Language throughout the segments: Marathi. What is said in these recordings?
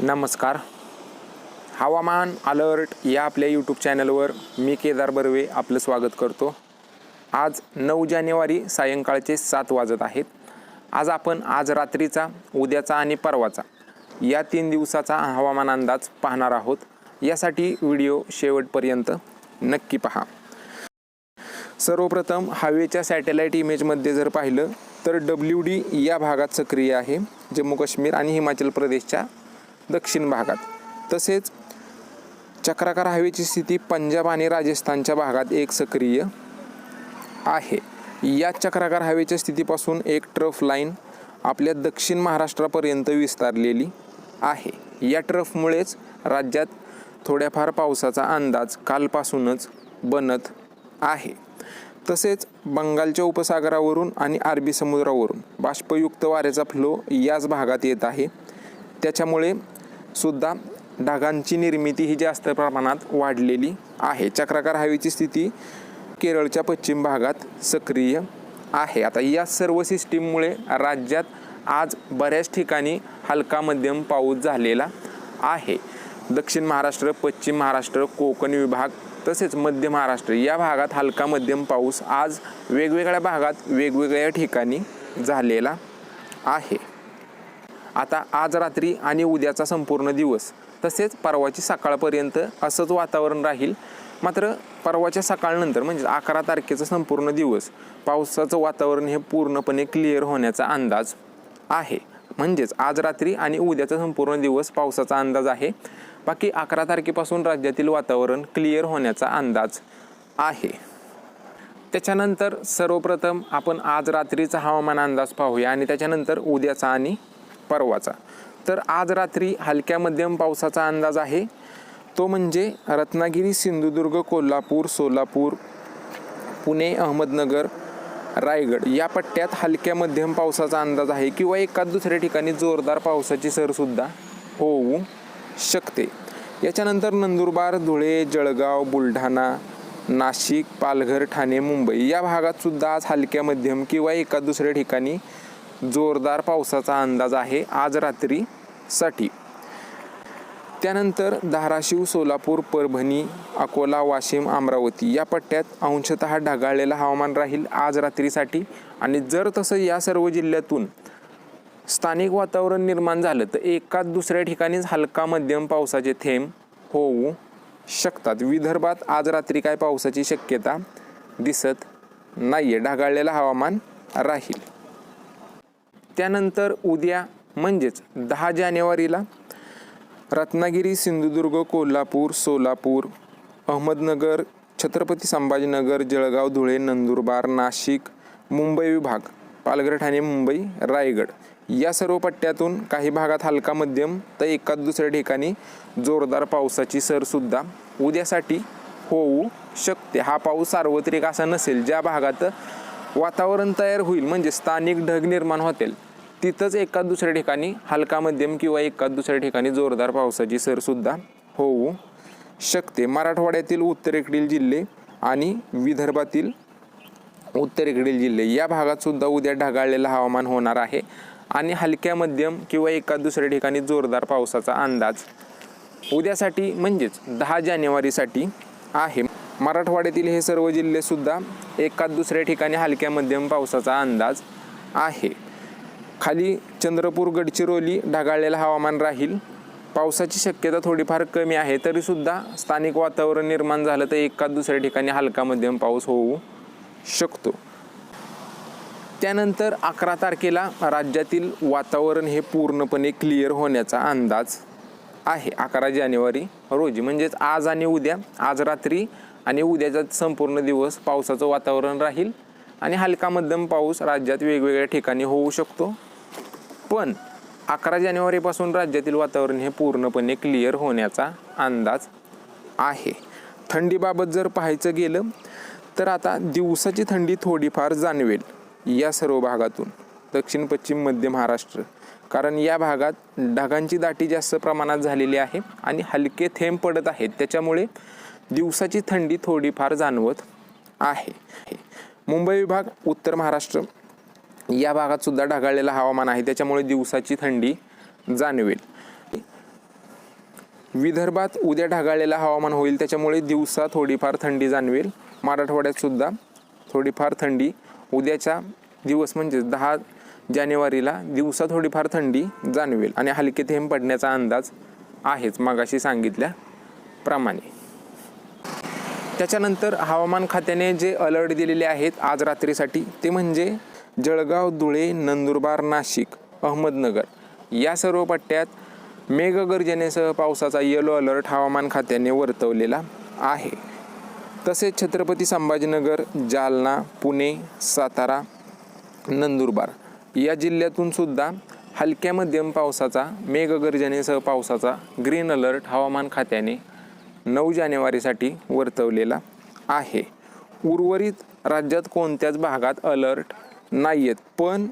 नमस्कार. हवामान अलर्ट या आपल्या यूट्यूब चॅनलवर मी केदार बर्वे आपलं स्वागत करतो. आज नऊ जानेवारी सायंकाळचे सात वाजत आहेत. आज आपण आज रात्रीचा उद्याचा आणि परवाचा या तीन दिवसाचा हवामान अंदाज पाहणार आहोत. यासाठी व्हिडिओ शेवटपर्यंत नक्की पहा. सर्वप्रथम हवेच्या सॅटेलाईट इमेजमध्ये जर पाहिलं तर डब्ल्यू डी या भागात सक्रिय आहे. जम्मू काश्मीर आणि हिमाचल प्रदेशच्या दक्षिण भागात. तसेच चक्राकार हवेची स्थिती पंजाब आणि राजस्थानच्या भागात एक सक्रिय आहे. या चक्राकार हवेच्या स्थितीपासून एक ट्रफ लाईन आपल्या दक्षिण महाराष्ट्रापर्यंत विस्तारलेली आहे. या ट्रफमुळेच राज्यात थोड्याफार पावसाचा अंदाज कालपासूनच बनत आहे. तसेच बंगालच्या उपसागरावरून आणि अरबी समुद्रावरून बाष्पयुक्त वाऱ्याचा फ्लो याच भागात येत आहे. त्याच्यामुळे सुद्धा ढगांची निर्मिती ही जास्त प्रमाणात वाढलेली आहे. चक्राकार हवेची स्थिती केरळच्या पश्चिम भागात सक्रिय आहे. आता या सर्व सिस्टीममुळे राज्यात आज बऱ्याच ठिकाणी हलका मध्यम पाऊस झालेला आहे. दक्षिण महाराष्ट्र पश्चिम महाराष्ट्र कोकण विभाग तसेच मध्य महाराष्ट्र या भागात हलका मध्यम पाऊस आज वेगवेगळ्या भागात वेगवेगळ्या ठिकाणी झालेला आहे. आता आज रात्री आणि उद्याचा संपूर्ण दिवस. तसेच परवाची सकाळपर्यंत असंच वातावरण राहील. मात्र परवाच्या सकाळनंतर म्हणजे अकरा तारखेचा संपूर्ण दिवस पावसाचं वातावरण हे पूर्णपणे क्लिअर होण्याचा अंदाज आहे. म्हणजेच आज रात्री आणि उद्याचा संपूर्ण दिवस पावसाचा अंदाज आहे. बाकी अकरा तारखेपासून राज्यातील वातावरण क्लिअर होण्याचा अंदाज आहे. त्याच्यानंतर सर्वप्रथम आपण आज रात्रीचा हवामान अंदाज पाहूया आणि त्याच्यानंतर उद्याचा आणि परवाचा. तर आज रात्री हलक्या मध्यम पावसाचा अंदाज आहे. तो म्हणजे रत्नागिरी सिंधुदुर्ग कोल्हापूर सोलापूर पुणे अहमदनगर रायगड या पट्ट्यात हलक्या मध्यम पावसाचा अंदाज आहे किंवा एकाच दुसऱ्या ठिकाणी जोरदार पावसाची सरसुद्धा होऊ शकते. याच्यानंतर नंदुरबार धुळे जळगाव बुलढाणा नाशिक पालघर ठाणे मुंबई या भागात सुद्धा आज हलक्या मध्यम किंवा एका दुसऱ्या ठिकाणी जोरदार पावसाचा अंदाज आहे आज रात्रीसाठी. त्यानंतर धाराशिव सोलापूर परभणी अकोला वाशिम अमरावती या पट्ट्यात अंशतः ढगाळलेलं हवामान राहील आज रात्रीसाठी. आणि जर तसं या सर्व जिल्ह्यातून स्थानिक वातावरण निर्माण झालं तर एकाच दुसऱ्या ठिकाणीच हलका मध्यम पावसाचे थेंब होऊ शकतात. विदर्भात आज रात्री काय पावसाची शक्यता दिसत नाही आहे ढगाळलेलं हवामान राहील. त्यानंतर उद्या म्हणजेच दहा जानेवारीला रत्नागिरी सिंधुदुर्ग कोल्हापूर सोलापूर अहमदनगर छत्रपती संभाजीनगर जळगाव धुळे नंदुरबार नाशिक मुंबई विभाग पालघर ठाणे मुंबई रायगड या सर्व पट्ट्यातून काही भागात हलका मध्यम तर एकाच दुसऱ्या ठिकाणी जोरदार पावसाची सरसुद्धा उद्यासाठी होऊ शकते. हा पाऊस सार्वत्रिक असा नसेल ज्या भागात वातावरण तयार होईल म्हणजे स्थानिक ढग निर्माण होतील. तिथंच एका दुसऱ्या ठिकाणी हलका मध्यम किंवा एका दुसऱ्या ठिकाणी जोरदार पावसाची सरसुद्धा होऊ शकते. मराठवाड्यातील उत्तरेकडील जिल्हे आणि विदर्भातील उत्तरेकडील जिल्हे या भागात सुद्धा उद्या ढगाळलेलं हवामान होणार आहे आणि हलक्या मध्यम किंवा एका दुसऱ्या ठिकाणी जोरदार पावसाचा अंदाज उद्यासाठी म्हणजेच दहा जानेवारीसाठी आहे. मराठवाड्यातील हे सर्व जिल्हेसुद्धा एकाच दुसऱ्या ठिकाणी हलक्या मध्यम पावसाचा अंदाज आहे. खाली चंद्रपूर गडचिरोली ढगाळलेलं हवामान राहील. पावसाची शक्यता थोडीफार कमी आहे. तरीसुद्धा स्थानिक वातावरण निर्माण झालं तर एकाच दुसऱ्या ठिकाणी हलका मध्यम पाऊस होऊ शकतो. त्यानंतर अकरा तारखेला राज्यातील वातावरण हे पूर्णपणे क्लिअर होण्याचा अंदाज आहे. अकरा जानेवारी रोजी म्हणजेच आज आणि उद्या आज रात्री आणि उद्याचा संपूर्ण दिवस पावसाचं वातावरण राहील आणि हलका मध्यम पाऊस राज्यात वेगवेगळ्या ठिकाणी होऊ शकतो. पण अकरा जानेवारीपासून राज्यातील वातावरण हे पूर्णपणे क्लिअर होण्याचा अंदाज आहे. थंडीबाबत जर पाहायचं गेलं तर आता दिवसाची थंडी थोडीफार जाणवेल या सर्व भागातून. दक्षिण पश्चिम मध्य महाराष्ट्र. कारण या भागात ढगांची दाटी जास्त प्रमाणात झालेली आहे आणि हलके थेंब पडत आहेत. त्याच्यामुळे दिवसाची थंडी थोडीफार जाणवत आहे. मुंबई विभाग उत्तर महाराष्ट्र या भागात सुद्धा ढगाळलेलं हवामान आहे. त्याच्यामुळे दिवसाची थंडी जाणवेल. विदर्भात उद्या ढगाळलेलं हवामान होईल. त्याच्यामुळे दिवसा थोडीफार थंडी जाणवेल. मराठवाड्यात सुद्धा थोडीफार थंडी. उद्याच्या दिवस म्हणजे दहा जानेवारीला दिवसा थोडीफार थंडी जाणवेल. आणि हलके थेंब पडण्याचा अंदाज आहेच मागाशी सांगितल्याप्रमाणे. त्याच्यानंतर हवामान खात्याने जे अलर्ट दिलेले आहेत आज रात्रीसाठी ते म्हणजे जळगाव धुळे नंदुरबार नाशिक अहमदनगर या सर्व पट्ट्यात मेघगर्जनेसह पावसाचा येलो अलर्ट हवामान खात्याने वर्तवलेला आहे. तसेच छत्रपती संभाजीनगर जालना पुणे सातारा नंदुरबार या जिल्ह्यातून सुद्धा हलक्या मध्यम पावसाचा मेघगर्जनेसह पावसाचा ग्रीन अलर्ट हवामान खात्याने नऊ जानेवारीसाठी वर्तवलेला आहे. उर्वरित राज्यात कोणत्याच भागात अलर्ट नाही आहेत पण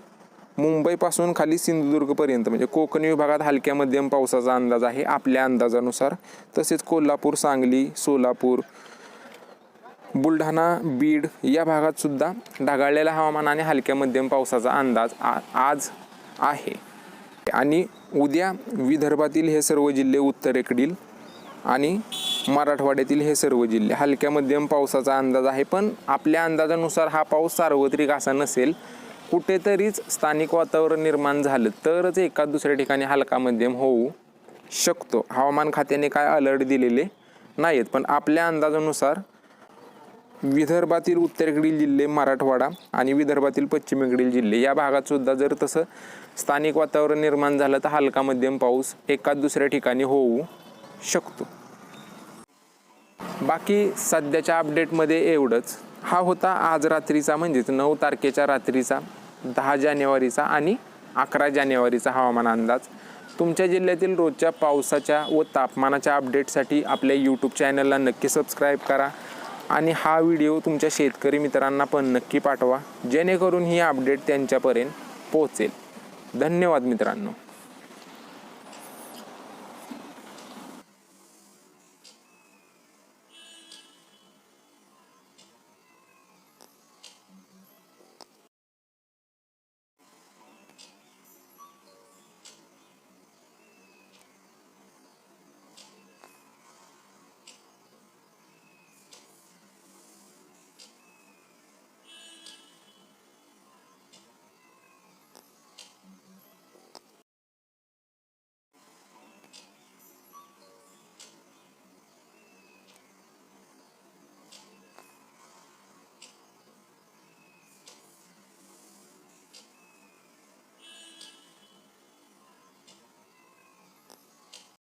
मुंबईपासून खाली सिंधुदुर्गपर्यंत म्हणजे कोकण विभागात हलक्या मध्यम पावसाचा अंदाज आहे. आपल्या अंदाजानुसार तसेच कोल्हापूर सांगली सोलापूर बुलढाणा बीड या भागात सुद्धा ढगाळलेल्या हवामान आणि हलक्या मध्यम पावसाचा अंदाज आ आज आहे. आणि उद्या विदर्भातील हे सर्व जिल्हे उत्तरेकडील आणि मराठवाड्यातील हे सर्व जिल्हे हलक्या मध्यम पावसाचा अंदाज आहे पण आपल्या अंदाजानुसार हा पाऊस सार्वत्रिक असा नसेल कुठेतरीच स्थानिक वातावरण निर्माण झालं तरच एका दुसऱ्या ठिकाणी हलका मध्यम होऊ शकतो. हवामान खात्याने काय अलर्ट दिलेले नाहीत पण आपल्या अंदाजानुसार विदर्भातील उत्तरेकडील जिल्हे मराठवाडा आणि विदर्भातील पश्चिमेकडील जिल्हे या भागात सुद्धा जर तसं स्थानिक वातावरण निर्माण झालं तर हलका मध्यम पाऊस एका दुसऱ्या ठिकाणी होऊ शकतो. बाकी सध्याच्या अपडेटमध्ये एवढंच. हा होता आज रात्रीचा म्हणजेच नऊ तारखेच्या रात्रीचा दहा जानेवारीचा आणि अकरा जानेवारीचा हवामान अंदाज. तुमच्या जिल्ह्यातील रोजच्या पावसाच्या व तापमानाच्या अपडेटसाठी आपल्या यूट्यूब चॅनलला नक्की सबस्क्राईब करा आणि हा व्हिडिओ तुमच्या शेतकरी मित्रांना पण नक्की पाठवा जेणेकरून ही अपडेट त्यांच्यापर्यंत पोहोचेल. धन्यवाद मित्रांनो.